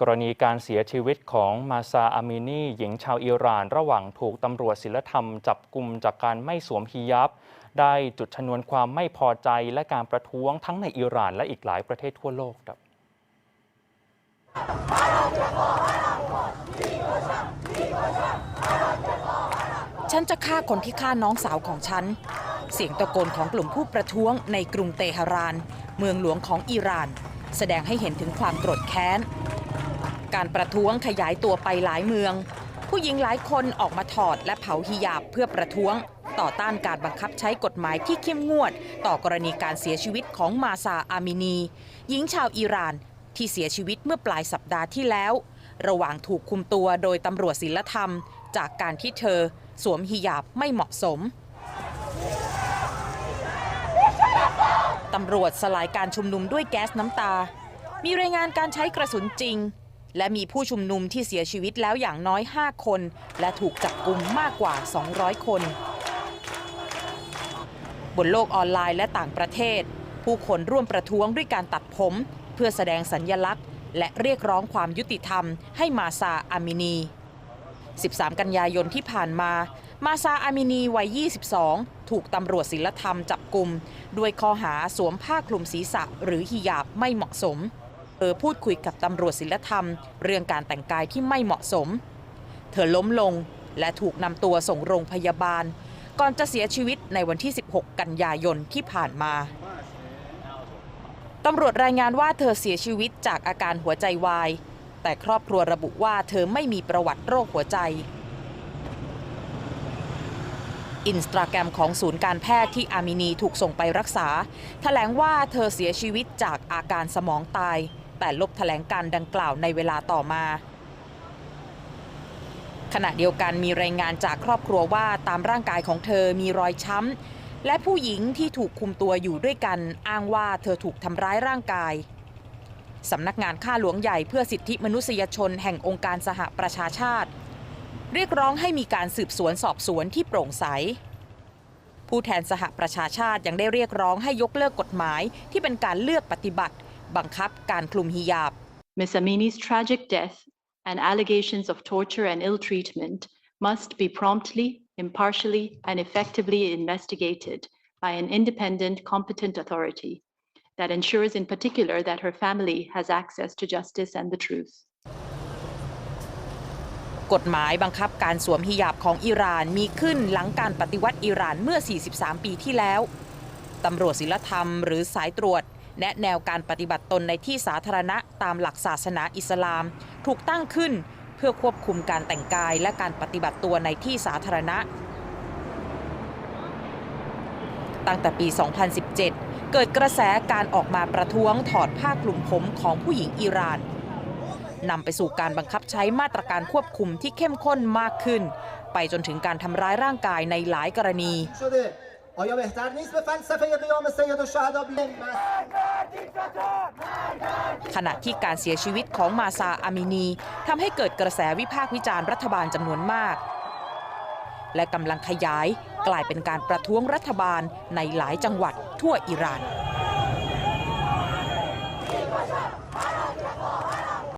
กรณีการเสียชีวิตของมาซาอามินีหญิงชาวอิหร่าน ระหว่างถูกตำรวจศิลธรรมจับกลุ่มจากการไม่สวมฮิญาบได้จุดชนวนความไม่พอใจและการประท้วงทั้งในอิหร่านและอีกหลายประเทศทั่วโลกครับฉันจะฆ่าคนที่ฆ่าน้องสาวของฉัน เสียงตะโกนของกลุ่มผู้ประท้วงในกรุงเตหะราน เมืองหลวงของอิหร่าน แสดงให้เห็นถึงความโกรธแค้น การประท้วงขยายตัวไปหลายเมือง ผู้หญิงหลายคนออกมาถอดและเผาฮิญาบเพื่อประท้วง ต่อต้านการบังคับใช้กฎหมายที่เข้มงวด ต่อกรณีการเสียชีวิตของมาซาอามินี หญิงชาวอิหร่านที่เสียชีวิตเมื่อปลายสัปดาห์ที่แล้ว ระหว่างถูกคุมตัวโดยตำรวจศิลธรรม จากการที่เธอสวมฮิญาบไม่เหมาะสมตำรวจสลายการชุมนุมด้วยแก๊สน้ำตา มีรายงานการใช้กระสุนจริง และมีผู้ชุมนุมที่เสียชีวิตแล้วอย่างน้อย 5 คน และถูกจับกลุ่มมากกว่า 200 คน บนโลกออนไลน์และต่างประเทศ ผู้คนร่วมประท้วงด้วยการตัดผม เพื่อแสดงสัญญลักษณ์ และเรียกร้องความยุติธรรม ให้มาซาอามินี 13 กันยายนที่ผ่านมามาซาอามินีวัย 22 ถูกตำรวจศิลธรรมจับกลุ่ม ด้วยข้อหาสวมผ้าคลุมศีรษะหรือฮิญาบไม่เหมาะสม เธอพูดคุยกับตำรวจศิลธรรม เรื่องการแต่งกายที่ไม่เหมาะสม เธอล้มลงและถูกนำตัวส่งโรงพยาบาล ก่อนจะเสียชีวิตในวันที่ 16 กันยายนที่ผ่านมาตำรวจรายงานว่าเธอเสียชีวิตจากอาการหัวใจวาย แต่ครอบครัวระบุว่าเธอไม่มีประวัติโรคหัวใจอินสตาแกรมของศูนย์การแพทย์ที่อามินีถูกส่งไปรักษา แถลงว่าเธอเสียชีวิตจากอาการสมองตาย แต่ลบแถลงการดังกล่าวในเวลาต่อมาขณะเดียวกันมีรายงานจากครอบครัวว่าตามร่างกายของเธอมีรอยช้ำ และผู้หญิงที่ถูกคุมตัวอยู่ด้วยกันอ้างว่าเธอถูกทำร้ายร่างกาย สำนักงานข้าหลวงใหญ่เพื่อสิทธิมนุษยชนแห่งองค์การสหประชาชาติ เรียกร้องให้มีการสืบสวนสอบสวนที่โปร่งใส ผู้แทนสหประชาชาติยังได้เรียกร้องให้ยกเลิกกฎหมายที่เป็นการเลือกปฏิบัติ บังคับการคลุมฮิญาบ Ms. Amini's tragic death and allegations of torture and ill treatment must be promptly, impartially, and effectively investigated by an independent, competent authority that ensures, in particular, that her family has access to justice and the truth. กฎหมายบังคับการสวมฮิญาบของอิหร่านมีขึ้นหลังการปฏิวัติอิหร่านเมื่อ 43 ปีที่แล้ว ตำรวจศิลธรรมหรือสายตรวจ และแนวการปฏิบัติตนในที่สาธารณะตามหลักศาสนาอิสลาม ถูกตั้งขึ้นเพื่อควบคุมการแต่งกายและการปฏิบัติตัวในที่สาธารณะ ตั้งแต่ปี 2017 เกิดกระแสการออกมาประท้วงถอดผ้ากลุ่มผมของผู้หญิงอิหร่านนำไปสู่การบังคับใช้มาตรการควบคุมที่เข้มข้นมากขึ้น ไปจนถึงการทำร้ายร่างกายในหลายกรณี آیا بهتر نیست به فلسفه قیام سید الشهدا خ ณะที่การเสียชีวิตของมาซาอามินีทำให้เกิดกระแสวิพากษ์วิจารณ์รัฐบาลจำนวนมาก และกำลังขยายกลายเป็นการประท้วงรัฐบาลในหลายจังหวัดทั่วอิหร่าน